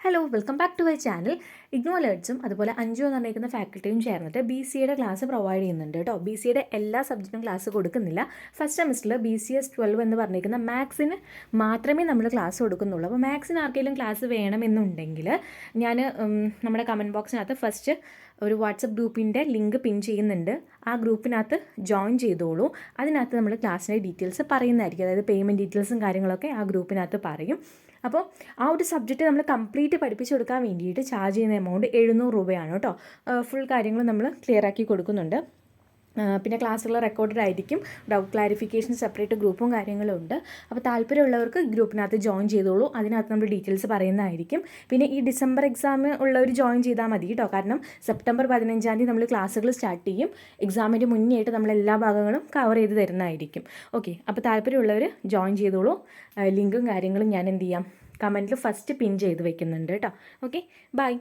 Hello welcome back to my channel IGNOU അലേർട്സും അതുപോലെ അഞ്ചു എന്ന് പറഞ്ഞിരിക്കുന്ന ഫാക്കൽറ്റിയും ചേർന്നിട്ട് ബി സിയുടെ ക്ലാസ് പ്രൊവൈഡ് ചെയ്യുന്നുണ്ട് കേട്ടോ. ബി സിയുടെ എല്ലാ സബ്ജക്റ്റും ക്ലാസ് കൊടുക്കുന്നില്ല. ഫസ്റ്റ് സെമിസ്റ്ററിൽ ബി സി എസ് ട്വൽവ് എന്ന് പറഞ്ഞിരിക്കുന്ന മാത്സിന് മാത്രമേ നമ്മൾ ക്ലാസ് കൊടുക്കുന്നുള്ളൂ. അപ്പോൾ മാത്സിന് ആർക്കെങ്കിലും ക്ലാസ് വേണമെന്നുണ്ടെങ്കിൽ ഞാൻ നമ്മുടെ കമന്റ് ബോക്സിനകത്ത് ഫസ്റ്റ് ഒരു വാട്സപ്പ് ഗ്രൂപ്പിന്റെ ലിങ്ക് പിൻ ചെയ്യുന്നുണ്ട്. ആ ഗ്രൂപ്പിനകത്ത് ജോയിൻ ചെയ്തോളൂ. അതിനകത്ത് നമ്മൾ ക്ലാസ്സിന്റെ ഡീറ്റെയിൽസ് പറയുന്നതായിരിക്കും. അതായത് പേയ്മെന്റ് ഡീറ്റെയിൽസും കാര്യങ്ങളൊക്കെ ആ ഗ്രൂപ്പിനകത്ത് പറയും. അപ്പോൾ ആ ഒരു സബ്ജക്റ്റ് നമ്മൾ കംപ്ലീറ്റ് പഠിപ്പിച്ചു കൊടുക്കാൻ വേണ്ടിയിട്ട് ചാർജ് ചെയ്യുന്ന എമൗണ്ട് എഴുന്നൂറ് രൂപയാണ് കേട്ടോ. ഫുൾ കാര്യങ്ങൾ നമ്മൾ ക്ലിയർ ആക്കി കൊടുക്കുന്നുണ്ട്. പിന്നെ ക്ലാസ്സുകൾ റെക്കോർഡഡ് ആയിരിക്കും. ഡൗട്ട് ക്ലാരിഫിക്കേഷൻ സെപ്പറേറ്റ് ഗ്രൂപ്പും കാര്യങ്ങളും ഉണ്ട്. അപ്പോൾ താല്പര്യമുള്ളവർക്ക് ഗ്രൂപ്പിനകത്ത് ജോയിൻ ചെയ്തോളൂ. അതിനകത്ത് നമ്മൾ ഡീറ്റെയിൽസ് പറയുന്നതായിരിക്കും. പിന്നെ ഈ ഡിസംബർ എക്സാം ഉള്ളവർ ജോയിൻ ചെയ്താൽ മതി കേട്ടോ കാരണം സെപ്റ്റംബർ പതിനഞ്ചാം തീയതി നമ്മൾ ക്ലാസ്സുകൾ സ്റ്റാർട്ട് ചെയ്യും. എക്സാമിന്റെ മുന്നേ ആയിട്ട് നമ്മൾ എല്ലാ ഭാഗങ്ങളും കവർ ചെയ്ത് തരുന്നതായിരിക്കും. ഓക്കെ അപ്പോൾ താല്പര്യമുള്ളവർ ജോയിൻ ചെയ്തോളൂ. ലിങ്കും കാര്യങ്ങളും ഞാൻ എന്ത് ചെയ്യാം? കമന്റിൽ ഫസ്റ്റ് പിൻ ചെയ്ത് വെക്കുന്നുണ്ട് കേട്ടോ ഓക്കെ ബൈ